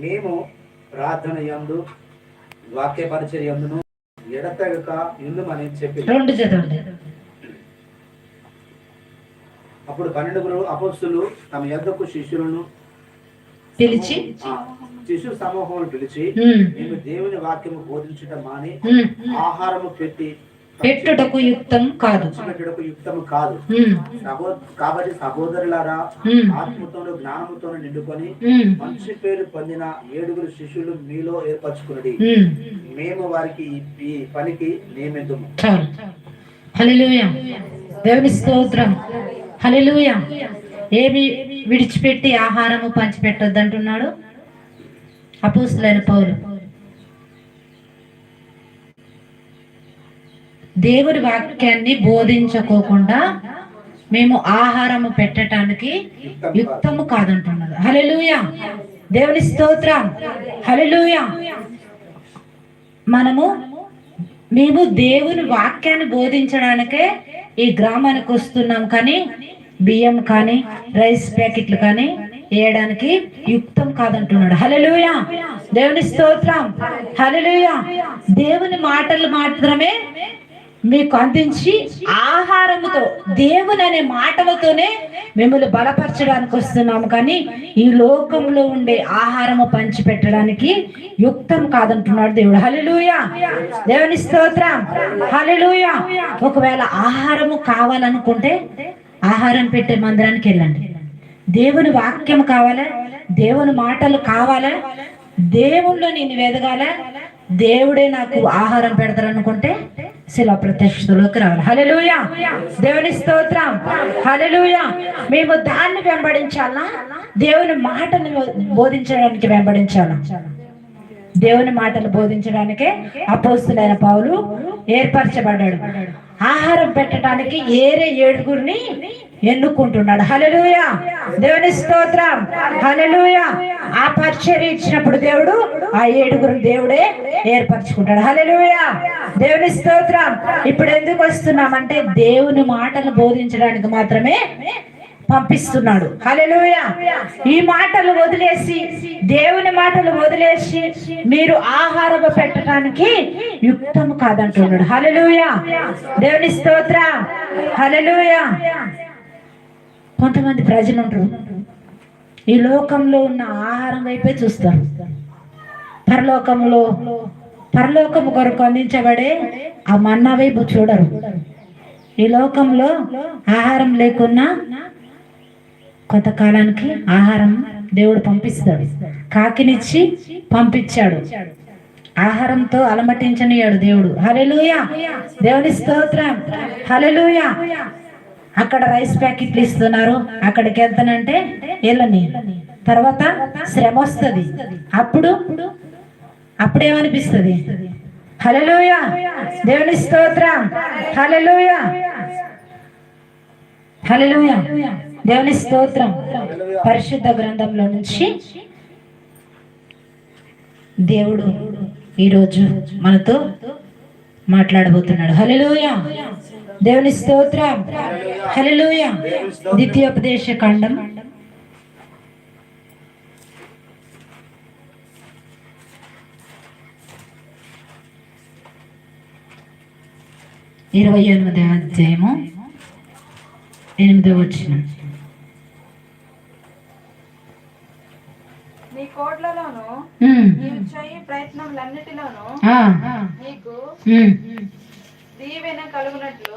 మేము ప్రార్థన యందు వాక్య పరిచర్యందును ఎడతెగక ఇందుమని చెప్పి రెండు చదవండి అప్పుడు పన్నెండుగురు అపోస్తులు తమ యొద్దకు శిష్యులను పిలిచి? శిశు సమూహములు పిలిచి మేము. దేవుని వాక్యము బోధించటం మాని ఆహారము పెట్టి పెట్టుటకు యుక్తం కాదు. పెట్టుటకు యుక్తము కాదు కాబట్టి సహోదరులారా ఆత్మతోను జ్ఞానముతోను నిండుకొని మంచి పేరు పొందిన ఏడుగురు శిష్యులు మీలో ఏర్పరచుకున్నది. మేము వారికి ఈ- పనికి నియమిద్దుము హల్లెలూయ. దేవుని స్తోత్రం. హల్లెలూయ. ఏమి విడిచిపెట్టి ఆహారము పంచిపెట్టొద్దు అంటున్నాడు అపోస్తులైన పౌలు. దేవుని వాక్యాన్ని బోధించుకోకుండా మేము ఆహారము పెట్టడానికి యుక్తము కాదంటున్నారు హలెలుయ దేవుని స్తోత్రం. హలెలుయ మనము మేము దేవుని వాక్యాన్ని బోధించడానికే ఈ గ్రామానికి వస్తున్నాం కానీ బియ్యం కానీ రైస్ ప్యాకెట్లు కానీ వేయడానికి యుక్తం కాదంటున్నాడు. హల్లెలూయా. దేవుని స్తోత్రం. హల్లెలూయా. దేవుని మాటలు మాత్రమే మీకు అందించి ఆహారముతో దేవుని అనే మాటలతోనే మిమ్మల్ని బలపరచడానికి వస్తున్నాము కానీ ఈ లోకంలో ఉండే ఆహారము పంచి పెట్టడానికి యుక్తం కాదంటున్నాడు దేవుడు. హల్లెలూయా. దేవుని స్తోత్రం. హల్లెలూయా. ఒకవేళ ఆహారము కావాలనుకుంటే ఆహారం పెట్టే మందిరానికి వెళ్ళండి. దేవుని వాక్యం కావాలా? దేవుని మాటలు కావాలా? దేవుళ్ళు నేను వెదగాల? దేవుడే నాకు ఆహారం పెడతారనుకుంటే శిలా ప్రత్యక్షతలోకి రావాలి. హల్లెలూయా. దేవుని స్తోత్రం. హల్లెలూయా. మేము దాన్ని వెంబడించాలా? దేవుని మాటను బోధించడానికి వెంబడించాలా? దేవుని మాటలు బోధించడానికే అపోస్తులైన పౌలు ఏర్పరచబడ్డాడు. ఆహారం పెట్టడానికి ఏరే ఏడుగురిని ఎన్నుకుంటున్నాడు. హల్లెలూయా. దేవుని స్తోత్రం. హల్లెలూయా. ఆ పరిచర్య ఇచ్చినప్పుడు దేవుడు ఆ ఏడుగురు దేవుడే ఏర్పరచుకుంటాడు. హల్లెలూయా. దేవుని స్తోత్రం. ఇప్పుడు ఎందుకు వస్తున్నామంటే దేవుని మాటలు బోధించడానికి మాత్రమే పంపిస్తున్నాడు. హల్లెలూయా. ఈ మాటలు వదిలేసి దేవుని మాటలు వదిలేసి మీరు ఆహారం పెట్టడానికి యుక్తం కాదంటున్నాడు. హల్లెలూయా. దేవుని స్తోత్ర. హల్లెలూయా. కొంతమంది ప్రజలు ఉంటారు. ఈ లోకంలో ఉన్న ఆహారం వైపే చూస్తారు. పరలోకంలో పరలోకము కొరకు అందించబడే ఆ మన్నా వైపు చూడరు. ఈ లోకంలో ఆహారం లేకున్నా కొంతకాలానికి ఆహారం దేవుడు పంపిస్తాడు. కాకినిచ్చి పంపించాడు. ఆహారంతో అలమటించనియాడు దేవుడు. హలెలుయా దేవుని స్తోత్రం. హలెలుయా అక్కడ రైస్ ప్యాకెట్లు ఇస్తున్నారు. అక్కడికి వెళ్తానంటే వెళ్ళని. తర్వాత శ్రమ వస్తుంది. అప్పుడు అప్పుడేమనిపిస్తుంది? హలలోయ దేవుని స్తోత్ర! హలలోయ హలలోయ దేవుని స్తోత్రం! పరిశుద్ధ గ్రంథంలో నుంచి దేవుడు ఈరోజు మనతో మాట్లాడబోతున్నాడు. హలలోయ దేవుని స్తోత్రం. హల్లెలూయా. ద్వితీయోపదేశ ఖండం ఇరవై ఎనిమిది అధ్యాయము. ఎనిమిదో వచ్చిన నీ కోట్లలోను నీవు చేయి ప్రయత్నములన్నిటిలోను నీకు కలుగునట్లు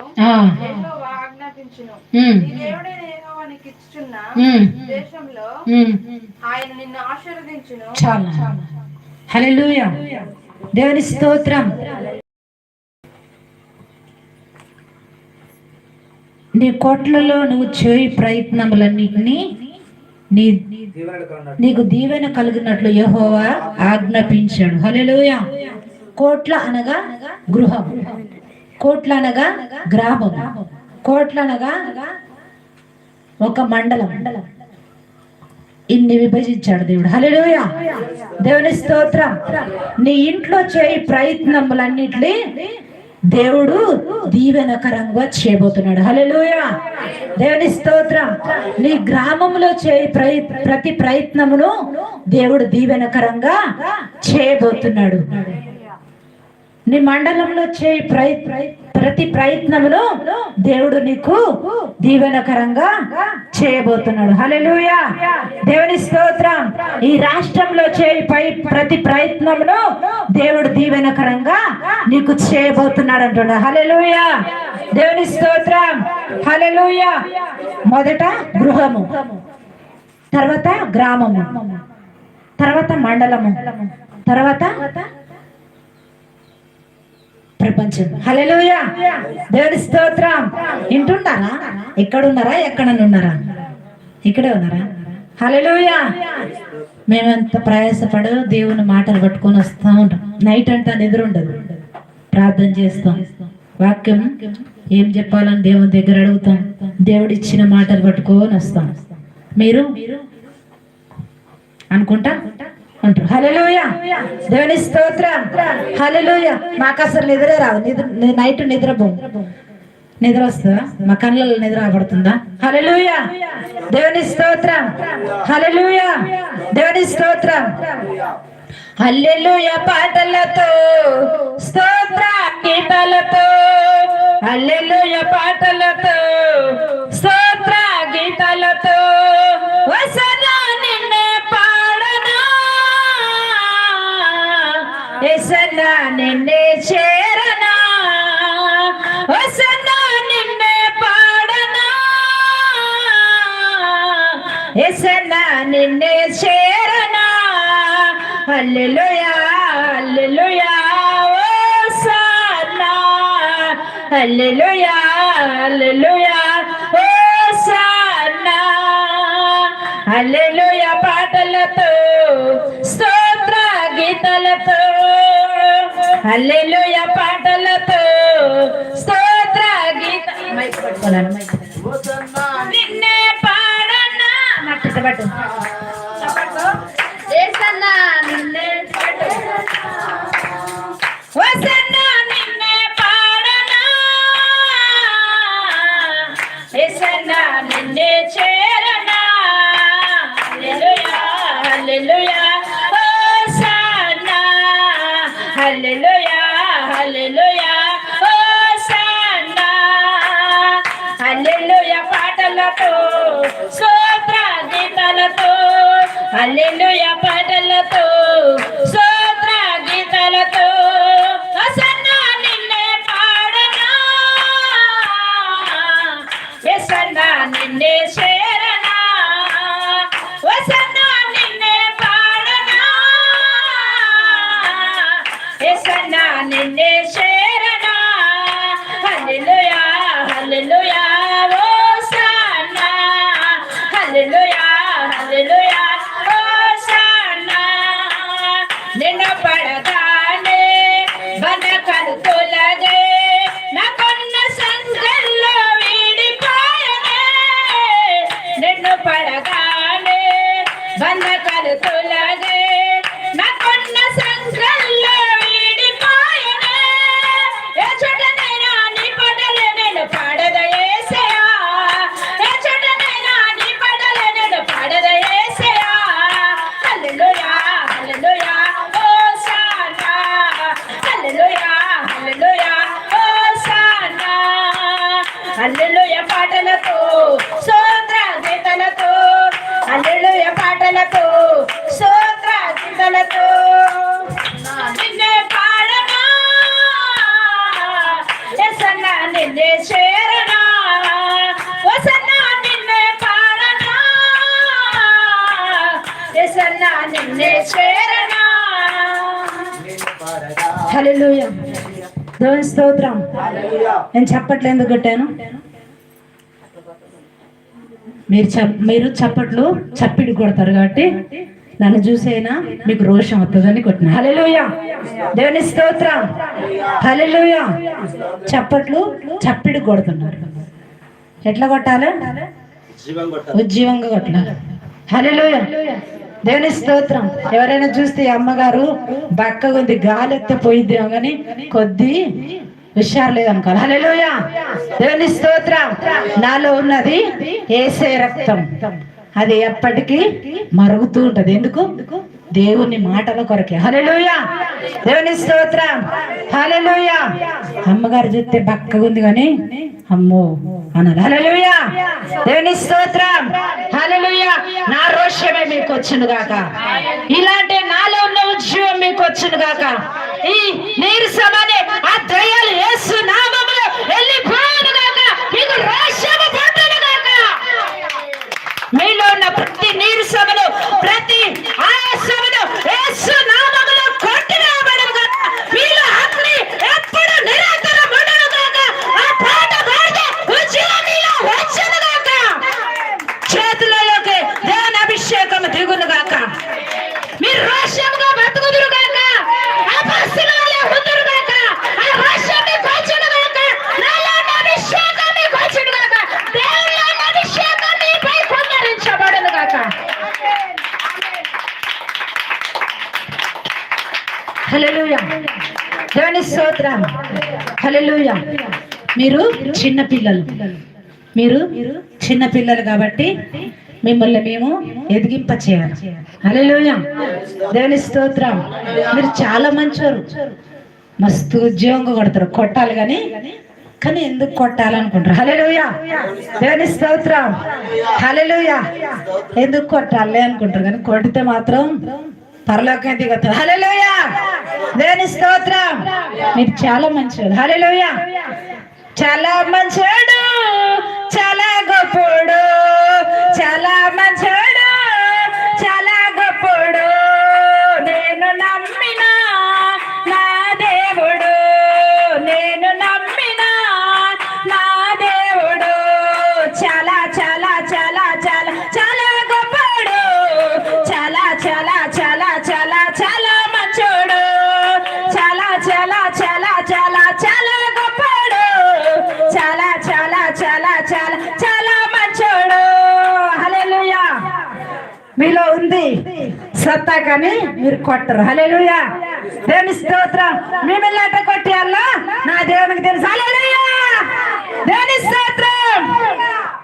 యెహోవా ఆజ్ఞాపించును. నీ దేవుడైన యెహోవా నీకు ఇచ్చుచున్న దేశంలో ఆయన నిన్ను ఆశీర్వదించును. చాలా. హల్లెలూయా. దేవుని స్తోత్రం. నీ కోట్లలో నువ్వు చేయి ప్రయత్నములన్నిటినీ నీ నీకు దీవెన కలిగినట్లు యెహోవా ఆజ్ఞాపించాడు. హల్లెలూయా. కోట్ల అనగా గృహం. కోట్లనగా గ్రామం. కోట్ల అనగా ఒక మండలం. ఇన్ని విభజించాడు దేవుడు. హల్లెలూయా. దేవుని స్తోత్రం. నీ ఇంట్లో చేయి ప్రయత్నములన్నిటిని దేవుడు దీవెనకరంగా చేయబోతున్నాడు. హల్లెలూయా. దేవుని స్తోత్రం. నీ గ్రామంలో చేయి ప్రతి ప్రయత్నమును దేవుడు దీవెనకరంగా చేయబోతున్నాడు. నీ మండలంలో చే ప్రయ- ప్రతి ప్రయత్నంలో దేవుడు నీకు దీవెనకరంగా చేయబోతున్నాడు. హలెలుయా దేవుని స్తోత్రం. ఈ రాష్ట్రంలో చే పై- ప్రతి ప్రయత్నంలో దేవుడు దీవెనకరంగా నీకు చేయబోతున్నాడు అంటున్నాడు. హలెలుయా దేవుని స్తోత్రం. హలెలుయా మొదట గృహము తర్వాత గ్రామము తర్వాత మండలము తర్వాత ప్రపంచం. హల్లెలూయా. దేవుడి స్తోత్రం. ఇంటున్నారా ఎక్కడ ఉన్నారా ఎక్కడ ఉన్నారా? ఇక్కడే ఉన్నారా? హల్లెలూయా. మేమంత ప్రయాసపడు దేవుని మాటలు పట్టుకొని వస్తా ఉంటాం. నైట్ అంతా నిద్ర ఉండదు. ప్రార్థన చేస్తాం. వాక్యం ఏం చెప్పాలని దేవుని దగ్గర అడుగుతాం. దేవుడు ఇచ్చిన మాటలు పట్టుకొని వస్తాం. మీరు? అనుకుంటా? అంటారు. హల్లెలూయా. దేవుని స్తోత్ర. హల్లెలూయా. మాకు అసలు నిద్రే రాదు నిద్ర నైట్ నిద్రపో నిద్ర వస్తుందా? మా కళ్ళలో నిద్ర పడుతుందా హలలుయ దేవుని స్తోత్రం. హలలుయ దేవుని స్తోత్రం. హల్లెలుయ పాటలతో స్తోత్ర గీతాలతో హల్లెలుయ పాటలతో స్తోత్ర గీతాలతో నిన్నే చేరనా? హల్లెలూయా హల్లెలూయా ఓసానా హల్లెలూయా హల్లెలూయా ఓసానా హల్లెలూయా పాటలతో స్తోత్ర గీతాలతో. హల్లెలూయా పాటలతో స్తోత్ర గీత మైక్ పట్టుకోవాలి, మైక్. నిన్నే మట్టి పట్టు ఏసన్నా నిన్నే వసన్నా నిన్నే పాడనా? ఏసన్నా నిన్నే చేరనా? హల్లెలూయా హల్లెలూయా హోసన్నా హల్లెలూయా హల్లెలూయా హోసన్నా హల్లెలూయా పాటలతో స్తోత్ర గీతాలతో హల్లెలూయా పాటలతో సోత్ర గీతాలతో హల్లెలూయా. దేవుని స్తోత్రం. నేను చప్పట్లు ఎందుకు కొట్టాను? మీరు చప్ మీరు చప్పట్లు చప్పిడి కొడతారు కాబట్టి నన్ను చూసైనా మీకు రోషం వస్తుందని కొట్టిన. హల్లెలూయా. దేవుని స్తోత్రం. హల్లెలూయా. చప్పట్లు చప్పిడి కొడుతున్నారు. ఎట్లా కొట్టాలి? జీవం కొట్టాలి. ఉజ్జీవంగా కొట్టాలి. హల్లెలూయా. దేవుని స్తోత్రం. ఎవరైనా చూస్తే అమ్మగారు బక్కగా ఉంది గాలి ఎత్తే కానీ కొద్ది హుషారు లేదనుకోవాలి. హల్లెలూయ. దేవుని స్తోత్రం. నాలో ఉన్నది ఏసే రక్తం. అది ఎప్పటికీ మరుగుతూ ఉంటది. ఎందుకు? దేవుని మాటల కొరకే. హలెలుయా దేవుని స్తోత్రం. హలెలుయా అమ్మగారు చూస్తే బక్కగా ఉంది కానీ అమ్మో అన్నది హలెలుయా దేవుని స్తోత్రం. హలెలుయా నా రోషమే మీకు వచ్చును గాక. ఇలాంటి నాలో ఉన్న ఉద్యమం మీకు వచ్చును గాక. ఈ నీరసమనే ఆ దయ్యాలు యేసు నామములో వెళ్ళిపోవును గాక. మీకు రోషము మీలో ఉన్న ప్రతి నీరసమును ప్రతి ఆయాసమును యేసు నామములో కొట్టివేయబడును గాక మీలో అగ్ని ఎప్పుడు నిరంతరం ఉండును గాక ఆ పాట పాడితే ఉద్యోగం మీలో వచ్చును గాక. చేతులలోకి దేవుని అభిషేకం దిగును గాక. మీరు రోషంగా బతుకుదురు గాక అపస్సుల వలె ఉందురు గాక ఆ రోషం మీకు వచ్చును గాక నాలో ఉన్న అభిషేకం మీకు వచ్చును గాక దేవునిలో ఉన్న అభిషేకం మీపై కుమ్మరించబడును గాక హల్లెలూయా. దేవుని స్తోత్రం. హల్లెలూయా. మీరు చిన్న పిల్లలు. మీరు చిన్న పిల్లలు కాబట్టి మిమ్మల్ని మేము ఎదిగింప చేయాలి హల్లెలూయా. దేవుని స్తోత్రం. మీరు చాలా మంచివారు మస్తు ఉద్యోగం కొడతారు. కొట్టాలి కానీ కానీ ఎందుకు కొట్టాలనుకుంటారు? హలెలుయా దేవుని స్తోత్రం. హలెలుయా ఎందుకు కొట్టాలి అనుకుంటారు? కానీ కొడితే మాత్రం పరలోకానికి దిగుతారు హలోయ దేని స్తోత్రం. మీరు చాలా మంచివాడు హలోయ చాలా మంచోడు చాలా గొప్పోడు చాలా మంచోడు. సత్తా కానీ మీరు కొట్టరు. హల్లెలూయా. దేవుని స్తోత్రం. మేము ఎలాంట కొట్టేయాలా? నా దేవునికి తెలుసు. హల్లెలూయా. దేవుని స్తోత్రం.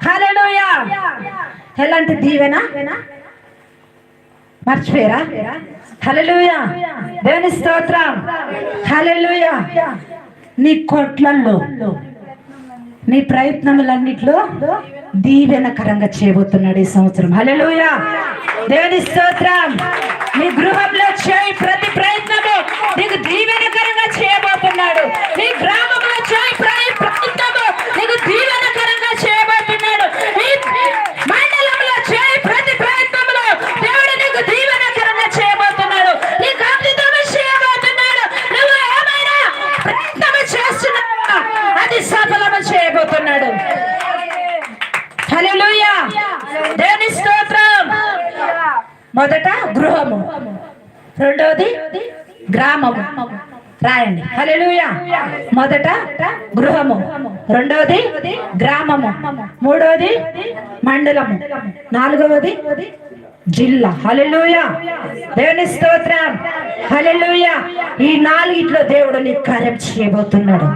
హల్లెలూయా. ఎలాంటి దీవెన? మర్చిపోయారా? హల్లెలూయా. దేవుని స్తోత్రం. హల్లెలూయా. నీ కొట్లల్లో నీ ప్రయత్నములన్నిట్లో దీవెనకరంగా చేయబోతున్నాడు ఈ సంవత్సరం. హల్లెలూయా. దేవుని స్తోత్రం. నీ గృహంలో చేయి ప్రతి ప్రయత్నము నీకు దీవెనకరంగా చేయబోతున్నాడు. నీ గ్రామ చేయి ప్రతి ప్రయత్నము నీకు దీవెనకరంగా చేయబోతున్నాడు నీ మండలంలో చేయి ప్రతి ప్రయత్నంలో దేవుడు నీకు దీవెనకరంగా చేయబోతున్నాడు నీకు అద్భుతము చేయబోతున్నాడు నువ్వు ఏమైనా ప్రయత్నము చేస్తున్నావా అది సఫలము చేయబోతున్నాడు హల్లెలూయా దేవుని స్తోత్రం మొదట గృహము. రెండవది గ్రామము. రాయండి. హల్లెలూయా. మొదట గృహము. రెండవది గ్రామము. మూడవది మండలము. నాలుగవది జిల్లా. హల్లెలూయా. దేవుని స్తోత్రం. హల్లెలూయా. ఈ నాలుగిట్లో దేవుడు నీ కార్యం చేయబోతున్నాడు.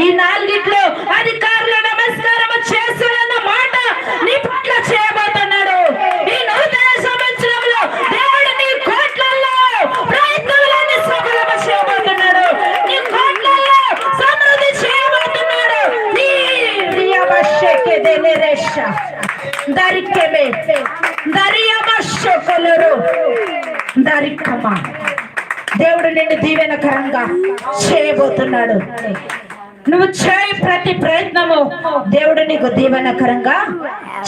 ఈ నాలుగిట్లో అధికారులు నమస్కారం చేస్తున్న మాట నీ పట్ల చేయబోతున్నాడు ఈ నూతన సంవత్సరంలో దేవుడు నీ కోట్లలో ప్రయత్నాలన్నీ సఫలము చేయబోతున్నాడు నీ కోట్లలో సమృద్ధి చేయబోతున్నాడు నీ రియమశక్తి దేనిరేష దరికెమే దరియమశకొలరు దరికమ దేవుడు నిన్ను దీవెనకరంగా చేయబోతున్నాడు. నువ్వు చేయి ప్రతి ప్రయత్నము దేవుడు నీకు దీవెనకరంగా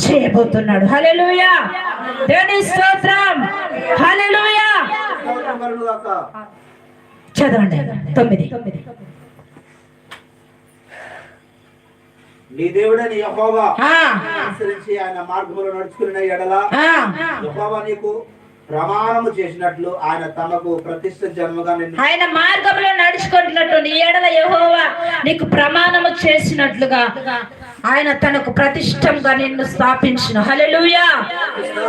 చేయబోతున్నాడు. హల్లెలూయా. దేవుని స్తోత్రం. గాక. చదవండి. తొమ్మిది. నీ దేవుడని యెహోవా అనుసరించి ఆయన మార్గంలో నడుచుకున్న ఎడల యెహోవా నీకు ప్రమాణము చేసినట్లు ఆయన తమకు ప్రతిష్ట జన్మగా ఆయన మార్గంలో నడుచుకుంటున్నట్టు నీ ఎడల యహోవా నీకు ప్రమాణము చేసినట్లుగా ఆయన తనకు ప్రతిష్టంగా నిన్ను స్థాపించిన. హలెలుయా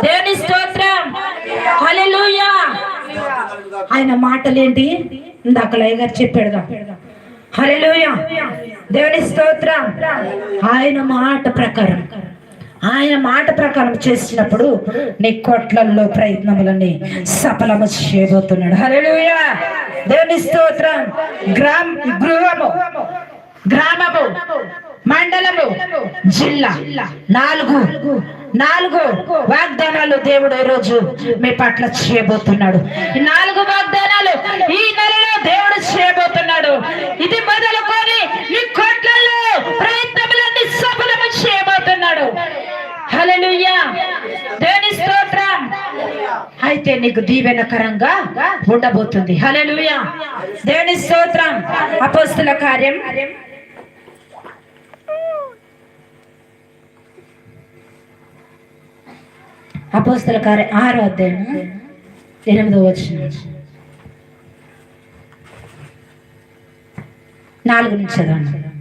దేవుని స్తోత్రం. హలెలుయా ఆయన మాటలేంటి? ఇందాక లైగర్ చెప్పాడు చెప్పాడుగా. హల్లెలూయా. దేవుని స్తోత్రం. ఆయన మాట ప్రకారం. ఆయన మాట ప్రకారం చేసినప్పుడు నీ కొట్లల్లో ప్రయత్నములని సఫలము చేయబోతున్నాడు. హల్లెలూయా! దేవుని స్తోత్రం. గ్రామ గృహము గ్రామము మండలము జిల్లా నాలుగు నాలుగు వాగ్దానాలు దేవుడు ఈ రోజు మీ పట్ల చేయబోతున్నాడు. నాలుగు వాగ్దానాలు ఈ నెలలో దేవుడు చేయబోతున్నాడు. ఇది మొదలుకొని నీ కోట్లలో ప్రయత్నములన్నీ సఫలం చేయబోతున్నాడు. హల్లెలూయా. దేవుని స్తోత్రం. అయితే నీకు దీవెనకరంగా ఉండబోతుంది. హల్లెలూయా. దేని స్తోత్రం. అపోస్తుల కార్యం. అపోస్తుల కార్యం. ఆరో అధ్యాయం. ఎనిమిదో వచ్చిన నాలుగు నుంచి చదవండి.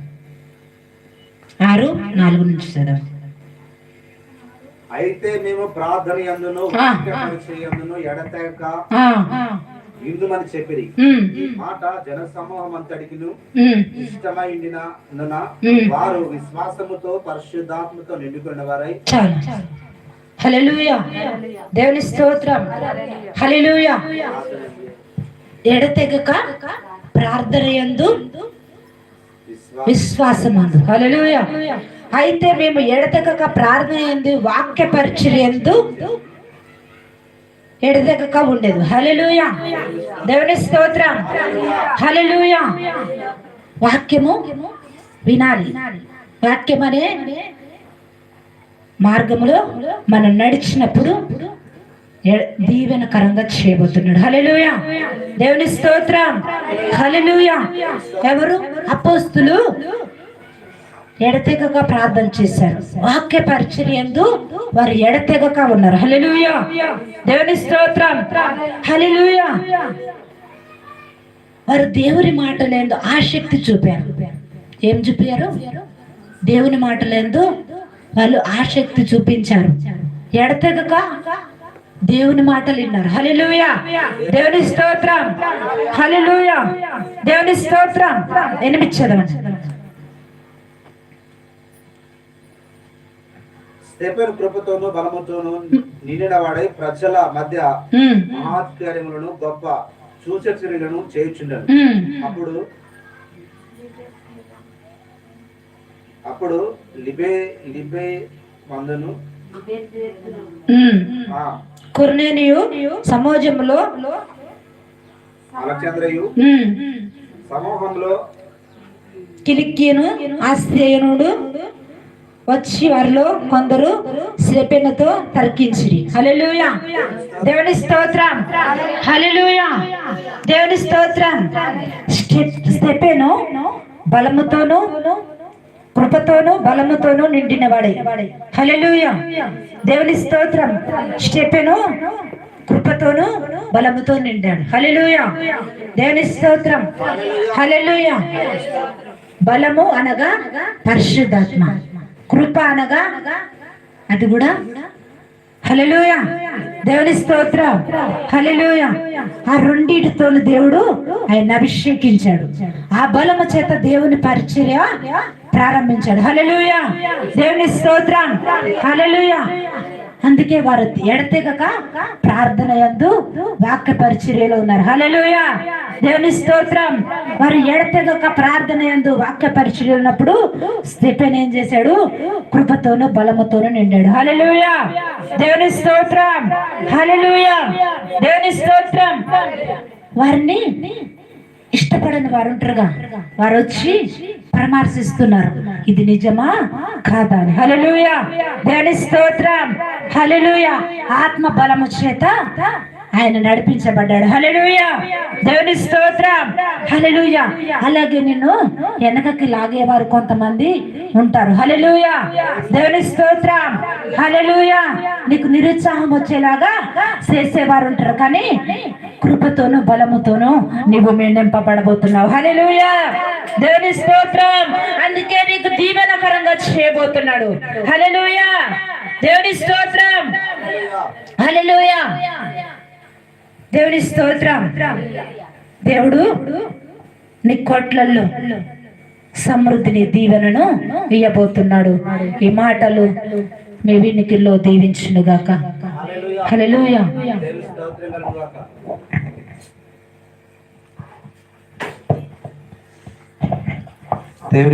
ఆరు నాలుగు నుంచి చదవండి అయితే మేము ప్రార్థన ఎందును ఆ. ఎందును ఎడతెగక ఇందుమని చెప్పిరి. ఈ మాట జన సమూహం అంతటికిను నున ఉమ్. వారు విశ్వాసముతో పరిశుద్ధాత్మతో నిండుకున్న వారై చాలు. హల్లెలూయా. దేవుని స్తోత్రం. హల్లెలూయా. ఎడతెగక ప్రార్థన యందు విశ్వాస విశ్వాసమందు హల్లెలూయా. అయితే మేము ఎడతెగక ప్రార్థన ఎందు వాక్య పరిచర్యందు ఎడతెగక ఉండేది. హల్లెలూయా. దేవుని స్తోత్రం. హల్లెలూయా. వాక్యము వినాలి. వాక్యం అనే మార్గములో మనం నడిచినప్పుడు దీవెనకరంగా చేయబోతున్నాడు. హల్లెలూయా. దేవుని స్తోత్రం. హల్లెలూయా. ఎవరు? అపోస్తులు. ఎడతెగక ప్రార్థన చేశారు. వాక్య పరిచర్యందు వారు ఎడతెగక ఉన్నారు. హల్లెలూయా. దేవుని స్తోత్రం. హల్లెలూయా. వారు దేవుని మాటలేందు ఆసక్తి చూపారు. ఏం చూపారు? దేవుని మాటలేందు వాళ్ళు ఆసక్తి చూపించారు. ఎడతెగక దేవుని మాటలు విన్నారు. హల్లెలూయా. దేవుని స్తోత్రం. హల్లెలూయా. దేవుని స్తోత్రం. ఎనిమిది స్టెఫెన్ కృపతోను బలముతోను నిండిన వాడై ప్రజల మధ్య మహాత్కార్యములను గొప్ప సూచక్రియలను చేయుచుండను అప్పుడు అప్పుడు లిబే లిబే మందును కొర్నేనియు సమాజంలో అలచంద్రయు ఉమ్, సమూహంలో కిలిక్కియను ఆశ్రయనుడు వచ్చి వారిలో కొందరు శ్రపెనతో తర్కించిరి. హల్లెలూయా. దేవుని స్తోత్రం. హల్లెలూయా. దేవుని స్తోత్రం. స్టెపెను బలముతోను కృపతోనూ బలముతోనూ నిండిన వాడే హల్లెలూయా. దేవుని స్తోత్రం. స్టెపెను కృపతోను బలముతో నిండాడు. హలెలుయ దేవుని స్తోత్రం. హలెలుయ బలము అనగా పరిశుద్ధాత్మ. కృప అనగా అది కూడా హలెలుయ దేవుని స్తోత్రం. హలెలుయ ఆ రెండిటితో దేవుడు ఆయన అభిషేకించాడు. ఆ బలము చేత దేవుని పరిచర్య ప్రారంభించాడు. హలలుయ దేవుని స్తోత్రం. హలలుయ అందుకే వారు ఎడతెగక ప్రార్థన యందు వాక్య పరిచర్యలో ఉన్నారు. హలలుయ దేవుని స్తోత్రం. వారు ఎడతెగక ప్రార్థన యందు వాక్య పరిచర్యలు ఉన్నప్పుడు స్టెఫెన్ ఏం చేశాడు? కృపతోను బలముతోను నిండాడు. హలలుయ దేవుని స్తోత్రం. హలలుయ దేవుని స్తోత్రం. వారిని ఇష్టపడని వారు ఉంటారుగా. వారు వచ్చి పరామర్శిస్తున్నారు. ఇది నిజమా? కాదా అని. హల్లెలూయా. దేవుని స్తోత్రం. హల్లెలూయా. ఆత్మ బలము చేత ఆయన నడిపించబడ్డాడు. హలెలుయా దేవుని స్తోత్రం. హలెలుయా అలాగే నిన్ను వెనకకి లాగేవారు కొంతమంది ఉంటారు. హలెలుయా దేవుని స్తోత్రం. హలెలుయా నీకు నిరుత్సాహం వచ్చేలాగా చేసేవారు ఉంటారు. కానీ కృపతోను బలముతోను నీవు నింపబడబోతున్నావు. హలెలుయా దేవుని స్తోత్రం. అందుకే నీకు దీవెనకరంగా చేయబోతున్నాడు. హలెలుయా దేవుని స్తోత్రం. హలెలుయా దేవుని స్తోత్రం. దేవుడు నీ కొట్లల్లో సమృద్ధిని దీవెనను ఇయ్యబోతున్నాడు. ఈ మాటలు మీ వినికిల్లో దీవించునుగాక. హల్లెలూయా